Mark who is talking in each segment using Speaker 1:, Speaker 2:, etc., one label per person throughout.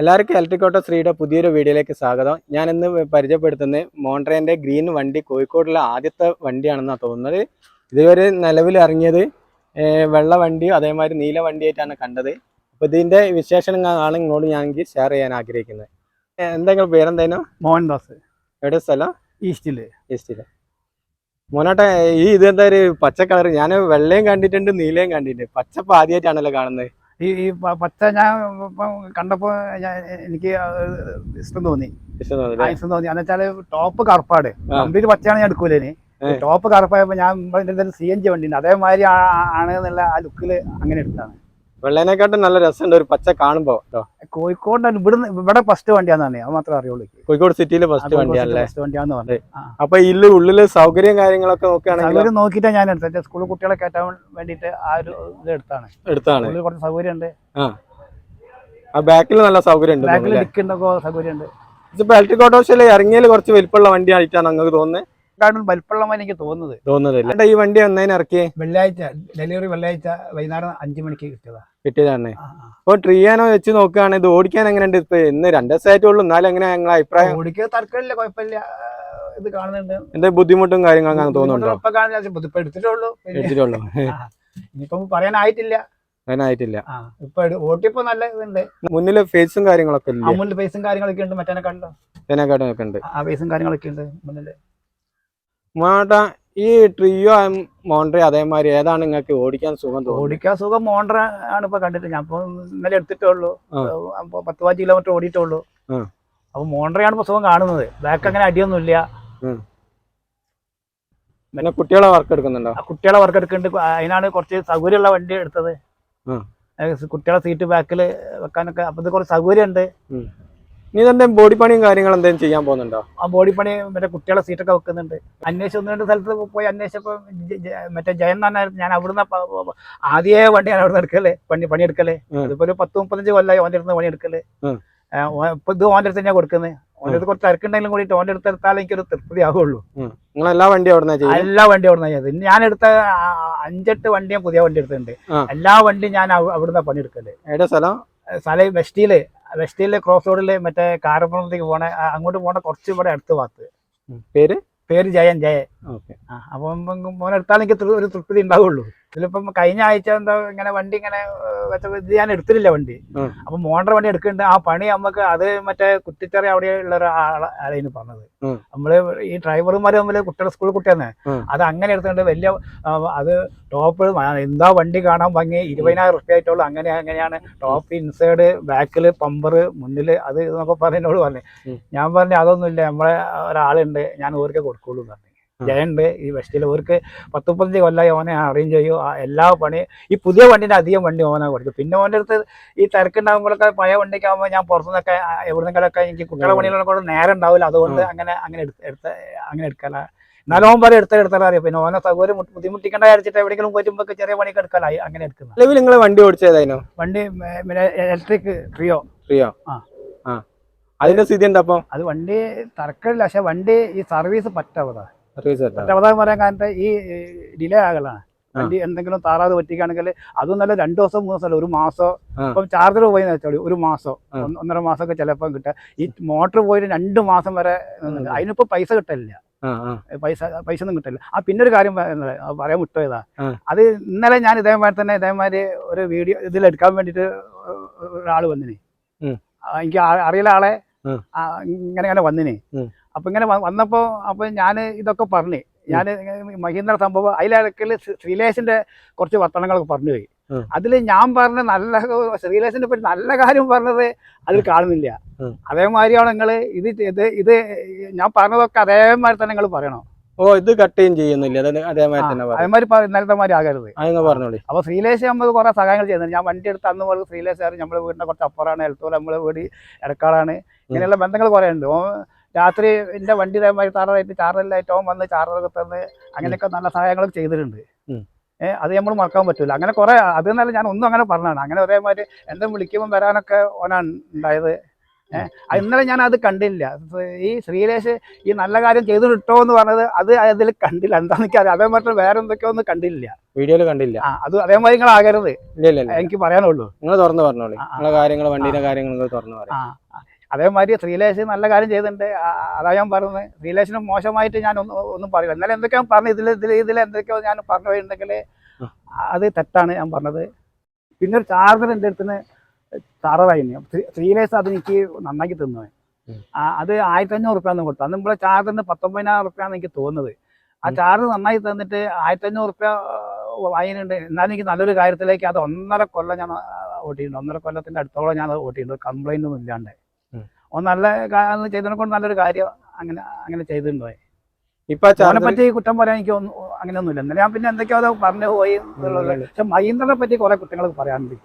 Speaker 1: എല്ലാവർക്കും electric auto ശ്രീയുടെ പുതിയൊരു വീഡിയോയിലേക്ക് സ്വാഗതം. ഞാൻ ഇന്ന് പരിചയപ്പെടുത്തുന്നത് മോൺട്രേന്റെ ഗ്രീൻ വണ്ടി കോഴിക്കോടുള്ള ആദ്യത്തെ വണ്ടിയാണെന്നാണ് തോന്നുന്നത്. ഇതുവരെ നിലവിൽ ഇറങ്ങിയത് വെള്ള വണ്ടിയും അതേമാതിരി നീല വണ്ടിയായിട്ടാണ് കണ്ടത്. അപ്പോൾ ഇതിന്റെ വിശേഷങ്ങളാണ് ഇങ്ങോട്ട് ഞാൻ ഷെയർ ചെയ്യാൻ ആഗ്രഹിക്കുന്നത്. എന്തെങ്കിലും പേരെന്തേനോ
Speaker 2: മോഹൻദാസ്.
Speaker 1: എവിടെ സ്ഥലം?
Speaker 2: ഈസ്റ്റിൽ.
Speaker 1: ഈസ്റ്റിൽ. മോനോട്ടെ ഈ ഇതെന്താ ഒരു പച്ച കളർ ഞാൻ വെള്ളയും കണ്ടിട്ടുണ്ട് നീലയും കണ്ടിട്ടുണ്ട്. പച്ചപ്പ് ആദ്യമായിട്ടാണല്ലോ കാണുന്നത്.
Speaker 2: ഈ ഈ പച്ച ഞാൻ കണ്ടപ്പോൾ കണ്ടപ്പോ ഞാൻ എനിക്ക് ഇഷ്ടം തോന്നി.
Speaker 1: ഇഷ്ടം
Speaker 2: ആ, തോന്നി. എന്ന് വെച്ചാൽ ടോപ്പ് കറുപ്പാട്
Speaker 1: ആ.
Speaker 2: കംപ്ലീറ്റ് പച്ചയാണ് ഞാൻ
Speaker 1: എടുക്കൂലേ
Speaker 2: ടോപ്പ് കറുപ്പായപ്പോ ഞാൻ സി എൻ ജി വണ്ടി ഉണ്ട് അതേമാതിരി ആ- ആ- ആണ് എന്നുള്ള ആ ലുക്കിൽ അങ്ങനെ എടുത്താണ്
Speaker 1: വെള്ളേനെക്കാട്ടും നല്ല രസമുണ്ട് ഒരു പച്ച കാണുമ്പോ കേട്ടോ
Speaker 2: കോഴിക്കോട് ഇവിടുന്ന് ഇവിടെ ഫസ്റ്റ് വണ്ടിയാന്ന് പറഞ്ഞത് അത് മാത്രമേ അറിയുള്ളൂ
Speaker 1: കോഴിക്കോട് സിറ്റിയിലെ ഫസ്റ്റ് വണ്ടിയാണല്ലേ?
Speaker 2: ഫസ്റ്റ് വണ്ടിയാന്ന് പറഞ്ഞത്.
Speaker 1: അപ്പൊ ഇതിൽ ഉള്ളിൽ സൗകര്യം കാര്യങ്ങളൊക്കെ നോക്കുകയാണെങ്കിൽ
Speaker 2: സൗകര്യം നോക്കിയിട്ടാണ് ഞാൻ എടുത്തത്. സ്കൂളിൽ കുട്ടികളെ കയറ്റാൻ വേണ്ടിയിട്ട് ആ ഒരു ഇത് എടുത്താണ്.
Speaker 1: എടുത്താണ്.
Speaker 2: ഉള്ളിൽ കുറച്ച് സൗകര്യം ഉണ്ട്
Speaker 1: ആ ബാക്കിൽ നല്ല സൗകര്യം ഉണ്ട്
Speaker 2: ബാക്കിൽ ഡിക്കുണ്ടൊക്കെ സൗകര്യം ഉണ്ട്
Speaker 1: ഇതിപ്പോ ഇലക്ട്രിക് ഓട്ടോറിക്ഷയിൽ ഇറങ്ങിയാൽ കുറച്ച് വലിപ്പമുള്ള വണ്ടി ആയിട്ടാണ് അങ്ങ് തോന്നുന്നത്
Speaker 2: വലിപ്പമുള്ളമായി എനിക്ക് തോന്നുന്നത്.
Speaker 1: തോന്നുന്നില്ല ഈ വണ്ടി ഇറക്കി
Speaker 2: വെള്ളിയാഴ്ച ഡെലിവറി വെള്ളിയാഴ്ച വൈകുന്നേരം അഞ്ചു മണിക്ക് കിട്ടിയതാ.
Speaker 1: കിട്ടിയതാണ്. അപ്പൊ ട്രിയാനോ വെച്ച് നോക്കുകയാണെങ്കിൽ ഇത് ഓടിക്കാൻ എങ്ങനെയുണ്ട് ഇപ്പൊ? ഇന്ന് രണ്ട് ദിവസമായിട്ടുള്ളൂ എന്നാലും എങ്ങനെ ഞങ്ങളെ അഭിപ്രായം?
Speaker 2: തർക്കമില്ല കുഴപ്പമില്ല. ഇത് കാണുന്നുണ്ട്.
Speaker 1: എന്താ ബുദ്ധിമുട്ടും കാര്യങ്ങളും അങ്ങനെ തോന്നുന്നുണ്ടോ?
Speaker 2: എടുത്തിട്ടുള്ളൂ.
Speaker 1: എടുത്തിട്ടുള്ളൂ.
Speaker 2: ഇനിയിപ്പം പറയാനായിട്ടില്ല.
Speaker 1: അതിനായിട്ടില്ല
Speaker 2: ഇപ്പൊ എടു- നല്ല ഇതുണ്ട്.
Speaker 1: മുന്നിൽ ഫേസും കാര്യങ്ങളൊക്കെ ഇല്ല?
Speaker 2: അമുലിന്റെ ഫേസും കാര്യങ്ങളൊക്കെ ഉണ്ട് മറ്റേ കണ്ടോ?
Speaker 1: അതിനെക്കാട്ടും ഒക്കെ ഉണ്ട്.
Speaker 2: ആ ഫേസും കാര്യങ്ങളൊക്കെ ഉണ്ട് മുന്നിൽ.
Speaker 1: മാട്ടാ ഈ ട്രിയോ മോണ്ടറി അതേമാതിരി ഏതാണ് നിങ്ങൾക്ക് ഓടിക്കാൻ സുഖം
Speaker 2: ഓടിക്കാൻ സുഖം മോണ്ടർ ആണ് ഇപ്പൊ കണ്ടിട്ട്. ഞാൻ ഇപ്പൊ ഇന്നലെ എടുത്തിട്ടുള്ളൂ പത്ത് പതിനഞ്ച് കിലോമീറ്റർ ഓടിയിട്ടുള്ളൂ. അപ്പൊ മോണ്ടറയാണ് ഇപ്പൊ സുഖം കാണുന്നത്. ബാക്ക് അങ്ങനെ അടിയൊന്നും ഇല്ല
Speaker 1: പിന്നെ കുട്ടികളെ വർക്ക് എടുക്കുന്നുണ്ടോ?
Speaker 2: കുട്ടികളെ വർക്ക് എടുക്കുന്നുണ്ട്. അതിനാണ് കുറച്ച് സൗകര്യമുള്ള വണ്ടി എടുത്തത്. കുട്ടികളെ സീറ്റ് ബാക്കിൽ വെക്കാനൊക്കെ. അപ്പൊ ഇത് കുറച്ച് സൗകര്യമുണ്ട്.
Speaker 1: നീ ഇതെന്തെങ്കിലും ബോഡി പണിയും കാര്യങ്ങളും എന്തെങ്കിലും ചെയ്യാൻ പോകുന്നുണ്ടോ?
Speaker 2: ആ ബോഡി പണി മറ്റേ കുട്ടികളെ സീറ്റൊക്കെ വെക്കുന്നുണ്ട്. അന്വേഷിച്ച് ഒന്ന് രണ്ട് സ്ഥലത്ത് പോയി അന്വേഷിച്ചപ്പോൾ മറ്റേ ജയൻ എന്ന് ഞാൻ അവിടുന്ന് ആദ്യേ ആദ്യമേ വണ്ടി ഞാൻ അവിടുന്ന് എടുക്കൽ. പണി
Speaker 1: പണിയെടുക്കല്ലേ.
Speaker 2: ഇതിപ്പോ ഒരു പത്ത് മുപ്പത്തഞ്ച് കൊല്ലായി ഓന്റെ അടുത്ത് പണിയെടുക്കൽ.
Speaker 1: ഉം.
Speaker 2: ഏ, ഓ- ഇപ്പൊ ഇത് ഓന്റെ അടുത്ത് ഞാൻ കൊടുക്കുന്നത് ഓന്റെ അടുത്ത് കുറച്ച് തിരക്കുണ്ടെങ്കിലും കൂടിയിട്ട് ഓന്റെ അടുത്ത് എടുത്താലേ എനിക്കൊരു തൃപ്തി ആവുള്ളൂ.
Speaker 1: നിങ്ങൾ എല്ലാ വണ്ടിയും അവിടെ നിന്ന്
Speaker 2: എല്ലാ വണ്ടി അവിടുന്ന് ചെയ്തത് ഞാൻ എടുത്ത അഞ്ചെട്ട് വണ്ടിയും പുതിയ വണ്ടി എടുത്തിട്ടുണ്ട്. എല്ലാ വണ്ടിയും ഞാൻ അവ- അവിടുന്ന് പണിയെടുക്കൽ.
Speaker 1: എവിടെ സ്ഥലം?
Speaker 2: സ്ഥലം വെസ്റ്റിയിൽ. വെസ്റ്റിയിലെ ക്രോസ് റോഡിലെ മറ്റേ കാരപ്പുറത്തേക്ക് പോണ അങ്ങോട്ട് പോണ കുറച്ച് ഇവിടെ അടുത്ത് ഭാഗത്ത്.
Speaker 1: പേര്?
Speaker 2: പേര് ജയൻ ജയൻ.
Speaker 1: ഓക്കെ.
Speaker 2: അപ്പം മോനെ എനിക്ക് ഒരു തൃപ്തി ഉണ്ടാവുള്ളൂ. ഇതിലിപ്പം കഴിഞ്ഞ ആഴ്ച എന്താ ഇങ്ങനെ വണ്ടി ഇങ്ങനെ ഇത് ഞാൻ എടുത്തിട്ടില്ല വണ്ടി. അപ്പൊ മോണ്ടർ വണ്ടി എടുക്കുന്നുണ്ട്. ആ പണി നമുക്ക് അത് മറ്റേ കുത്തിച്ചെറി അവിടെ ഉള്ള ഒരു ഒരാളാണ് പറഞ്ഞത്. നമ്മൾ ഈ ഡ്രൈവർമാര് നമ്മൾ കുട്ടികളെ സ്കൂൾ കുട്ടിയാണ് അത് അങ്ങനെ എടുത്തുകൊണ്ട് വലിയ അത് ടോപ്പ് എന്താ വണ്ടി കാണാൻ ഭംഗി? ഇരുപതിനായിരം റുപ്യ ആയിട്ടുള്ളൂ. അങ്ങനെ അങ്ങനെയാണ്. ടോപ്പ് ഇൻസൈഡ് ബാക്കിൽ പമ്പർ മുന്നിൽ അത് എന്നൊക്കെ പറഞ്ഞോട് പറഞ്ഞു. ഞാൻ പറഞ്ഞു അതൊന്നുമില്ല. നമ്മളെ ഒരാളുണ്ട്. ഞാൻ ഓർക്കെ കൊടുക്കുള്ളൂ പറഞ്ഞു. ജയുണ്ട് ഈ വെസ്റ്റിൽ ഓർക്ക് പത്ത് മുപ്പത്തഞ്ച് കൊല്ലമായി ഓനെ അറേഞ്ച് ചെയ്യും. ആ എല്ലാ പണി ഈ പുതിയ വണ്ടിന്റെ അധികം വണ്ടി ഓനെ കൊടുക്കും പിന്നെ ഓന്റെ അടുത്ത് ഈ തിരക്കുണ്ടാകുമ്പോഴൊക്കെ പഴയ വണ്ടിക്ക് ആകുമ്പോൾ ഞാൻ പുറത്തുനിന്നൊക്കെ എവിടുന്നെങ്കിലൊക്കെ എനിക്ക് കുട്ടികളെ പണികളൊക്കെ കൂടെ നേരം ഉണ്ടാവില്ല. അതുകൊണ്ട് അങ്ങനെ അങ്ങനെ എടുത്ത് എടുത്ത് അങ്ങനെ എടുക്കല. എന്നാലും ഓൻ പറയും എടുത്ത എടുത്താൽ അറിയാം പിന്നെ ഓനെ സൗകര്യം മുട്ടി- ബുദ്ധിമുട്ടിക്കേണ്ട വിചാരിച്ചിട്ട് എവിടെയെങ്കിലും പോയിട്ടുമ്പോൾ ചെറിയ പണിയൊക്കെ എടുക്കലായി. അങ്ങനെ എടുക്കുന്നത്
Speaker 1: നിലവിൽ നിങ്ങൾ വണ്ടി ഓടിച്ചതായിരുന്നു
Speaker 2: വണ്ടി പിന്നെ ഇലക്ട്രിക് ട്രിയോ
Speaker 1: ട്രിയോ
Speaker 2: ആ.
Speaker 1: ആ. അതിന്റെ സ്ഥിതി എന്താ അപ്പം
Speaker 2: അത് വണ്ടി തർക്കമില്ല പക്ഷെ വണ്ടി ഈ സർവീസ് പറ്റാവതാ. പറയാൻ കാരണം ഈ ഡിലേ ആകലാണ്. വണ്ടി എന്തെങ്കിലും താറാതെ പറ്റിക്കാണെങ്കിൽ അതും നല്ല രണ്ടു ദിവസം മൂന്ന് ദിവസം ഒരു മാസം. ഇപ്പം ചാർജർ പോയി വെച്ചോളി ഒരു മാസം
Speaker 1: ഒന്നര
Speaker 2: മാസം ഒക്കെ മാസമൊക്കെ ചിലപ്പോൾ കിട്ടുക. ഈ മോട്ടർ പോയി രണ്ട് മാസം വരെ അതിനിപ്പോ പൈസ
Speaker 1: കിട്ടലില്ല.
Speaker 2: പൈസ പൈസ ഒന്നും കിട്ടില്ല ആ പിന്നെ ഒരു കാര്യം പറയാൻ വിട്ടുപോയതാ. അത് ഇന്നലെ ഞാൻ ഇതേമാതിരി തന്നെ ഇതേമാതിരി ഒരു വീഡിയോ ഇതിൽ എടുക്കാൻ വേണ്ടിട്ട് ഒരാൾ വന്നിന്. എനിക്ക് അറിയില്ല ആളെ ഇങ്ങനെ ഇങ്ങനെ വന്നിന്. അപ്പൊ ഇങ്ങനെ വന്നപ്പോൾ വന്നപ്പോ അപ്പൊ ഞാൻ ഇതൊക്കെ പറഞ്ഞു. ഞാൻ മഹീന്ദ്ര സംഭവം അതിലിടക്കിൽ ശ്രീലേഷിന്റെ കുറച്ച് വർത്തനങ്ങളൊക്കെ പറഞ്ഞു പോയി. അതിൽ ഞാൻ പറഞ്ഞ നല്ല ശ്രീലേഷിനെ പറ്റി നല്ല കാര്യം പറഞ്ഞത് അതിൽ കാണുന്നില്ല. അതേമാതിരിയാണ് നിങ്ങൾ ഇത് ഇത് ഇത് ഞാൻ പറഞ്ഞതൊക്കെ അതേമാതിരി തന്നെ നിങ്ങൾ പറയണം.
Speaker 1: ഓ ഇത് കട്ട് ചെയ്യുന്നില്ല. അതേമാതിരി തന്നെ
Speaker 2: അതേമാതിരി ഇന്നലത്തെ മാതിരി ആകരുത്.
Speaker 1: പറഞ്ഞോളി.
Speaker 2: അപ്പൊ ശ്രീലേഷ് നമ്മൾ കുറെ സഹായങ്ങൾ ചെയ്യുന്നുണ്ട്. ഞാൻ വണ്ടി എടുത്ത് അന്ന് പോലെ ശ്രീലേഷ് സാർ നമ്മുടെ വീടിന്റെ കുറച്ച് അപ്പുറമാണ് എൽത്തോല നമ്മളെ വീട് ഇടക്കാടാണ് ഇങ്ങനെയുള്ള ബന്ധങ്ങൾ കുറെ ഉണ്ട്. ഓ രാത്രി എന്റെ വണ്ടി ഇതേമാതിരി ചാർജറായിട്ട് ചാർജറിലായിട്ട് ടോം വന്ന് ചാർജറൊക്കെ തന്ന് അങ്ങനെയൊക്കെ നല്ല സഹായങ്ങളൊക്കെ ചെയ്തിട്ടുണ്ട്. ഏഹ് അത് നമ്മൾ മറക്കാൻ പറ്റില്ല അങ്ങനെ കുറെ അത് എന്നല്ല ഞാൻ ഒന്നും അങ്ങനെ പറഞ്ഞതാണ്. അങ്ങനെ ഒരേമാതിരി എന്തും വിളിക്കുമ്പോൾ വരാനൊക്കെ ഓനാണ് ഉണ്ടായത്. ഏഹ് ഇന്നലെ ഞാൻ അത് കണ്ടില്ല. ഈ ശ്രീലേഷ് ഈ നല്ല കാര്യം ചെയ്തു കിട്ടോ എന്ന് പറഞ്ഞത് അത് അതിൽ കണ്ടില്ല. എന്താന്ന് എനിക്കറിയാം അതേ മറ്റും വേറെ എന്തൊക്കെയോ ഒന്നും കണ്ടില്ല.
Speaker 1: വീഡിയോയിൽ കണ്ടില്ല.
Speaker 2: ആ അത് അതേമാതിരി നിങ്ങൾ ആകരുത്
Speaker 1: ഇല്ല ഇല്ല ഇല്ല.
Speaker 2: എനിക്ക് പറയാനുള്ളൂ.
Speaker 1: നിങ്ങൾ തുറന്ന് പറഞ്ഞോളൂ. നിങ്ങളെ കാര്യങ്ങൾ വണ്ടിയുടെ കാര്യങ്ങൾ തുറന്നു പറയാം.
Speaker 2: അതേമാതിരി ശ്രീലേഷ് നല്ല കാര്യം ചെയ്തിട്ടുണ്ട്. അതാ ഞാൻ പറഞ്ഞത് ശ്രീലേഷിന് മോശമായിട്ട് ഞാൻ ഒന്നും ഒന്നും പറയില്ല. എന്നാലും എന്തൊക്കെയോ പറഞ്ഞു ഇതിൽ ഇതിൽ ഇതിൽ എന്തൊക്കെയോ ഞാൻ പറഞ്ഞു പോയിട്ടുണ്ടെങ്കിൽ അത് തെറ്റാണ് ഞാൻ പറഞ്ഞത്. പിന്നെ ഒരു ചാർജർ എന്റെ അടുത്ത് തറവായിരുന്നു ശ്രീലേഷ് അത് എനിക്ക് നന്നാക്കി തന്നു. അത് ആയിരത്തി അഞ്ഞൂറ് റുപ്യാന്ന് കൊടുത്തു. അന്ന് ഇവിടെ ചാർജറിന് പത്തൊമ്പതിനായിരം റുപ്യാന്ന് എനിക്ക് തോന്നുന്നത്. ആ ചാർജ് നന്നായി തന്നിട്ട് ആയിരത്തി അഞ്ഞൂറ് റുപ്യ വാങ്ങിയിട്ടുണ്ട്. എന്നാലും എനിക്ക് നല്ലൊരു കാര്യത്തിലേക്ക് അത് ഒന്നര കൊല്ലം ഞാൻ ഓട്ടിയിട്ടുണ്ട്. ഒന്നര കൊല്ലത്തിന്റെ അടുത്തോളം ഞാൻ അത് ഓട്ടിയിട്ടുണ്ട്. കംപ്ലൈന്റ് ഒന്നും ഇല്ലാണ്ട്. ഒന്ന് നല്ല ചെയ്തതിനെ കൊണ്ട് നല്ലൊരു കാര്യം അങ്ങനെ അങ്ങനെ ചെയ്തിട്ടുണ്ടോ
Speaker 1: ഇപ്പൊ
Speaker 2: അവനെ പറ്റി കുറ്റം പറയാൻ എനിക്ക് ഒന്നും അങ്ങനെയൊന്നുമില്ല. എന്നാലും ഞാൻ പിന്നെ എന്തൊക്കെയോ അത് പറഞ്ഞു പോയി പക്ഷെ മഹീന്ദ്രനെ പറ്റി കുറെ കുറ്റങ്ങൾ പറയാനുണ്ട്.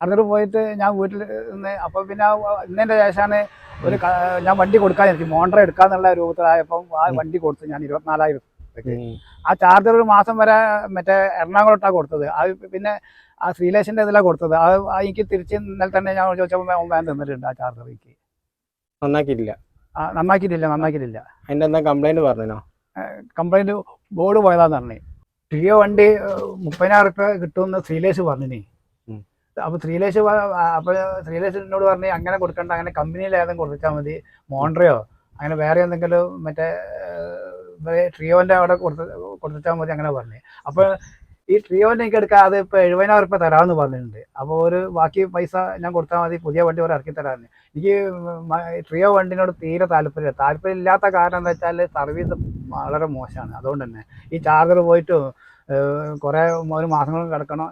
Speaker 2: അന്നിട്ട് പോയിട്ട് ഞാൻ വീട്ടിൽ നിന്ന് അപ്പൊ പിന്നെ ഇന്നതിന്റെ ശേഷമാണ് ഒരു ഞാൻ വണ്ടി കൊടുക്കാൻ എനിക്ക് മോണ്ടർ എടുക്കാന്നുള്ള രൂപത്തിലായപ്പം ആ വണ്ടി കൊടുത്തു. ഞാൻ ഇരുപത്തിനാലായിരം ആ ചാർജർ ഒരു മാസം വരെ മറ്റേ എറണാകുളത്താണ് കൊടുത്തത്. അത് പിന്നെ ആ ശ്രീലേഷിന്റെ ഇതിലാണ് കൊടുത്തത്. അത് ആ എനിക്ക് തിരിച്ച് ഇന്നലെ തന്നെ ഞാൻ ചോദിച്ചപ്പോൾ ഞാൻ തന്നിട്ടുണ്ട് ആ ചാർജർ എനിക്ക്.
Speaker 1: നന്നാക്കിയിട്ടില്ല.
Speaker 2: ആ, നന്നാക്കിയിട്ടില്ല നന്നാക്കിയിട്ടില്ല.
Speaker 1: അതിന്റെ എന്താ കംപ്ലൈന്റ് പറഞ്ഞോ
Speaker 2: കംപ്ലൈന്റ് ബോർഡ് പോയതാന്ന് പറഞ്ഞു. ടിയോ വണ്ടി മുപ്പതിനായിരം റുപ്യ കിട്ടുമെന്ന് ശ്രീലേഷ് പറഞ്ഞിനി. അപ്പൊ ശ്രീലേഷ് അപ്പൊ ശ്രീലേഷ് എന്നോട് പറഞ്ഞ് അങ്ങനെ കൊടുക്കണ്ട അങ്ങനെ കമ്പനിയിൽ ഏതെങ്കിലും കൊടുത്താൽ മതി. മോണ്ട്രയോ അങ്ങനെ വേറെ എന്തെങ്കിലും മറ്റേ ട്രിയോന്റെ അവിടെ കൊടുത്ത കൊടുത്താൽ മതി അങ്ങനെ പറഞ്ഞു. അപ്പൊ ഈ ട്രിയോന്റെ എനിക്ക് എടുക്കാൻ അത് ഇപ്പൊ എഴുപതിനായിരം റുപ്യ തരാമെന്ന് പറഞ്ഞിട്ടുണ്ട്. അപ്പോൾ ഒരു ബാക്കി പൈസ ഞാൻ കൊടുത്താൽ മതി പുതിയ വണ്ടി ഒരു ഇറക്കി തരാമെന്ന് എനിക്ക് ട്രിയോ വണ്ടിനോട് തീരെ താല്പര്യമില്ല. താല്പര്യം ഇല്ലാത്ത കാരണം എന്താ വെച്ചാൽ സർവീസ് വളരെ മോശമാണ്. അതുകൊണ്ട് തന്നെ ഈ ചാർജർ പോയിട്ട് കുറേ ഒരു മാസങ്ങൾ കിടക്കണം.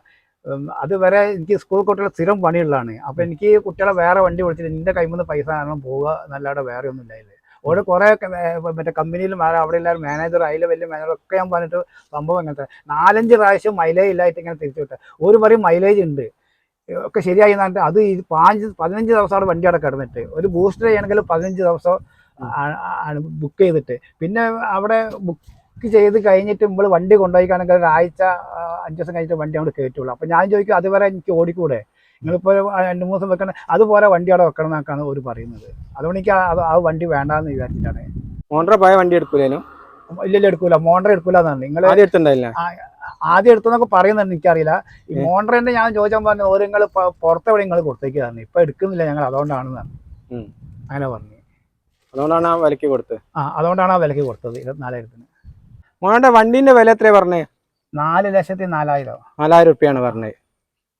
Speaker 2: അതുവരെ എനിക്ക് സ്കൂൾ കുട്ടികളെ സ്ഥിരം പണിയുള്ളതാണ്. അപ്പോൾ എനിക്ക് കുട്ടികളെ വേറെ വണ്ടി വിളിച്ചിട്ട് എന്റെ നിന്ന് പൈസ കാരണം പോവുക എന്നല്ലാതെ വേറെ ഒന്നും ഇല്ല ഓരോ കുറേ മറ്റേ കമ്പനിയിലും അവിടെ എല്ലാവരും മാനേജർ അതിലെ വലിയ മാനേജർ ഒക്കെ ഞാൻ പറഞ്ഞിട്ട് സംഭവം ഇങ്ങനത്തെ നാലഞ്ച് പ്രാവശ്യം മൈലേജ് ഇല്ലായിട്ട് ഇങ്ങനെ തിരിച്ചു വിട്ടത് ഒരു പറയും മൈലേജ് ഉണ്ട് ഒക്കെ ശരിയായി എന്നിട്ട് അത് ഈ പാഞ്ച് പതിനഞ്ച് ദിവസം അവിടെ വണ്ടി അവിടെ കിടന്നിട്ട് ഒരു ബൂസ്റ്റർ ചെയ്യണമെങ്കിൽ പതിനഞ്ച് ദിവസം ആണ് ബുക്ക് ചെയ്തിട്ട്. പിന്നെ അവിടെ ബുക്ക് ചെയ്ത് കഴിഞ്ഞിട്ട് നമ്മൾ വണ്ടി കൊണ്ടുപോയിക്കാണെങ്കിൽ ഒരാഴ്ച അഞ്ച് ദിവസം കഴിഞ്ഞിട്ട് വണ്ടി അവിടെ കയറ്റുള്ളൂ. അപ്പം ഞാൻ ചോദിക്കും അതുവരെ എനിക്ക് ഓടിക്കൂടെ? നിങ്ങളിപ്പോൾ രണ്ട് മൂന്ന് ദിവസം വെക്കണം അതുപോലെ വണ്ടി അവിടെ വെക്കണം എന്നൊക്കെയാണ് അവർ പറയുന്നത്. അതുകൊണ്ട് എനിക്ക് ആ- വണ്ടി വേണ്ടാന്ന് വിചാരിച്ചിട്ടാണ്.
Speaker 1: മോണ്ടറ പോയ വണ്ടി എടുക്കൂലേനു?
Speaker 2: ഇല്ല എടുക്കൂല. മോണ്ടർ എടുക്കൂല എന്നാണ്. നിങ്ങൾ
Speaker 1: ആദ്യം എടുത്തിണ്ടായില്ല?
Speaker 2: ആദ്യം എടുത്തെന്നൊക്കെ പറയുന്നുണ്ട് എനിക്കറിയില്ല. ഈ. മോണ്ടറിന്റെ ഞാൻ ചോദിച്ചാൽ പറഞ്ഞു ഓരോ നിങ്ങൾ പുറത്തെവിടെ നിങ്ങൾ കൊടുത്തേക്കായിരുന്നു ഇപ്പൊ എടുക്കുന്നില്ല ഞങ്ങൾ
Speaker 1: അതുകൊണ്ടാണ്.
Speaker 2: അങ്ങനെ പറഞ്ഞു.
Speaker 1: അതുകൊണ്ടാണ് ആ വിലക്ക് കൊടുത്തത്?
Speaker 2: ആ അതുകൊണ്ടാണ് ആ വിലക്ക് കൊടുത്തത് ഇരുപത്തിനാലായിരത്തിന്.
Speaker 1: മോണ്ടറ വണ്ടിന്റെ വില എത്രയാ പറഞ്ഞേ?
Speaker 2: നാല് ലക്ഷത്തി നാലായിരം.
Speaker 1: നാലായിരം റുപ്യാണ് പറഞ്ഞത്.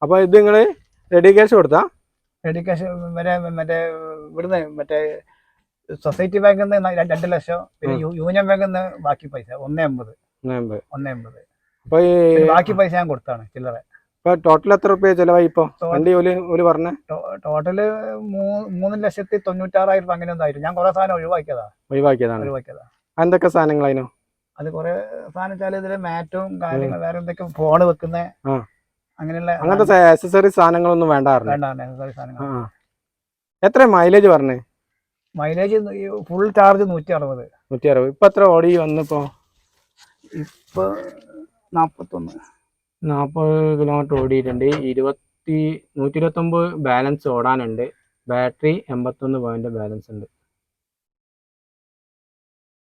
Speaker 1: അപ്പൊ ഇത് നിങ്ങൾ റെഡി ക്യാഷ് കൊടുത്താ?
Speaker 2: റെഡി ക്യാഷ് മറ്റേ ഇവിടുന്ന് മറ്റേ സൊസൈറ്റി ബാങ്കിൽ നിന്ന് രണ്ട് ലക്ഷം പിന്നെ യൂണിയൻ ബാങ്കിൽ നിന്ന് ബാക്കി പൈസ ഒന്നേ
Speaker 1: അമ്പത്.
Speaker 2: ഒന്ന്
Speaker 1: ഈ
Speaker 2: ബാക്കി പൈസ ഞാൻ കൊടുത്താണ് ചില്ലറ.
Speaker 1: ഇപ്പൊ ടോട്ടൽ എത്ര റുപ്യ ചെലവായി ഇപ്പൊ? വണ്ടി പറഞ്ഞ.
Speaker 2: ടോട്ടൽ മൂന്ന് ലക്ഷത്തി തൊണ്ണൂറ്റാറായിരം അങ്ങനെ ഒന്നായിരുന്നു ഞാൻ കുറെ സാധനം ഒഴിവാക്കിയതാ.
Speaker 1: ഒഴിവാക്കിയതാണ്.
Speaker 2: ഒഴിവാക്കിയതാ.
Speaker 1: എന്തൊക്കെ സാധനങ്ങളായിരുന്നു
Speaker 2: അത് കുറെ സാധനം വെച്ചാൽ ഇതിൽ മാറ്റും കാര്യങ്ങളും വേറെ എന്തൊക്കെ ഫോണ് വെക്കുന്ന. അങ്ങനെയുള്ള
Speaker 1: അങ്ങനത്തെ ആക്സസറി സാധനങ്ങളൊന്നും വേണ്ട
Speaker 2: സാധനങ്ങൾ.
Speaker 1: എത്ര മൈലേജ് പറഞ്ഞേ?
Speaker 2: മൈലേജ് ഫുൾ ചാർജ് നൂറ്റി അറുപത്
Speaker 1: നൂറ്റി അറുപത് ഇപ്പൊ എത്ര ഓടി വന്നിപ്പോ?
Speaker 2: ഇപ്പൊ നാപ്പത്തൊന്ന്.
Speaker 1: നാൽപ്പത് കിലോമീറ്റർ ഓടിയിട്ടുണ്ട്. ഇരുപത്തി നൂറ്റി ഇരുപത്തൊമ്പത് ബാലൻസ് ഓടാനുണ്ട്. ബാറ്ററി എൺപത്തൊന്ന് പോയിന്റ് ബാലൻസ് ഉണ്ട്.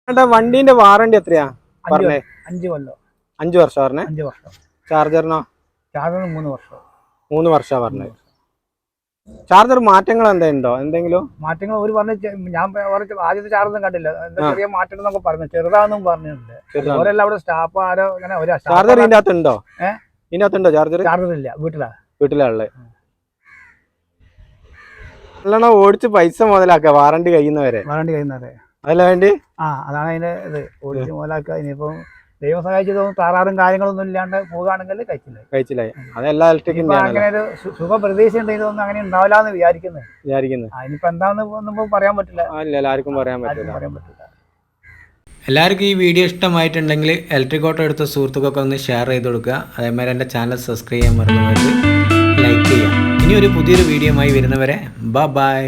Speaker 1: ഏട്ടാ വണ്ടീന്റെ വാറണ്ടി എത്രയാ? പറഞ്ഞേ.
Speaker 2: അഞ്ച് കൊല്ലം.
Speaker 1: അഞ്ചു വർഷം പറഞ്ഞേ.
Speaker 2: അഞ്ച് വർഷം.
Speaker 1: ചാർജറിനോ
Speaker 2: ചാർജർ മൂന്ന് വർഷം.
Speaker 1: മൂന്ന് വർഷമാണ് പറഞ്ഞത്. ചാർജർ മാറ്റങ്ങൾ എന്താ ഉണ്ടോ എന്തെങ്കിലും?
Speaker 2: മാറ്റങ്ങൾ ഒരു പറഞ്ഞ ഞാൻ പറഞ്ഞ ആദ്യത്തെ ചാർജൊന്നും കണ്ടില്ല. എന്താ. ചെറിയ മാറ്റങ്ങൾ എന്നൊക്കെ പറഞ്ഞു. ചെറുതാന്നും പറഞ്ഞിട്ടുണ്ട്. ഓരെല്ലാം അവിടെ സ്റ്റാഫ് ആരോ അങ്ങനെ ഒരു
Speaker 1: ചാർജർ ഇതിന്റെ അകത്ത് ഉണ്ടോ
Speaker 2: ഏ?
Speaker 1: ഇതിന്റെ അകത്ത് ഉണ്ടോ ചാർജർ?
Speaker 2: ചാർജർ ഇല്ല. വീട്ടിലാ.
Speaker 1: വീട്ടിലാണ് നല്ലോണം ഓടിച്ച് പൈസ മുതലാക്കുക വാറണ്ടി കഴിയുന്നവരെ.
Speaker 2: വാറണ്ടി കഴിയുന്നവരെ.
Speaker 1: അതല്ല വേണ്ടി?
Speaker 2: ആ അതാണ് അതിന്റെ ഇത്. ഓടിച്ച് മുതലാക്കുക. ഇനിയിപ്പം ദൈവം സഹായിച്ചതൊന്നും താറാറും കാര്യങ്ങളൊന്നും ഇല്ലാണ്ട് പോകുകയാണെങ്കിൽ കഴിച്ചില്ല?
Speaker 1: കഴിച്ചില്ലായി അതെല്ലാ ഇലക്ട്രിക്കും
Speaker 2: അങ്ങനെ ഒരു സുഖ പ്രതീക്ഷ ഉണ്ടെങ്കിൽ അങ്ങനെ ഉണ്ടാവില്ല എന്ന് വിചാരിക്കുന്നത്
Speaker 1: വിചാരിക്കുന്നത്
Speaker 2: ആ ഇനിയിപ്പോ എന്താന്ന് ഒന്നും പറയാൻ പറ്റില്ല.
Speaker 1: ഇല്ല എല്ലാവർക്കും പറയാൻ പറ്റില്ല.
Speaker 2: പറയാൻ പറ്റില്ല.
Speaker 3: എല്ലാവർക്കും ഈ വീഡിയോ ഇഷ്ടമായിട്ടുണ്ടെങ്കിൽ ഇലക്ട്രിക് ഓട്ടോ എടുത്ത സുഹൃത്തുക്കൾക്ക് ഒന്ന് ഷെയർ ചെയ്ത് കൊടുക്കുക. അതേമാതിരി എന്റെ ചാനൽ സബ്സ്ക്രൈബ് ചെയ്യാൻ മറന്നു ലൈക്ക് ചെയ്യുക. ഇനി ഒരു പുതിയൊരു വീഡിയോയുമായി വരുന്നവരെ ബ ബൈ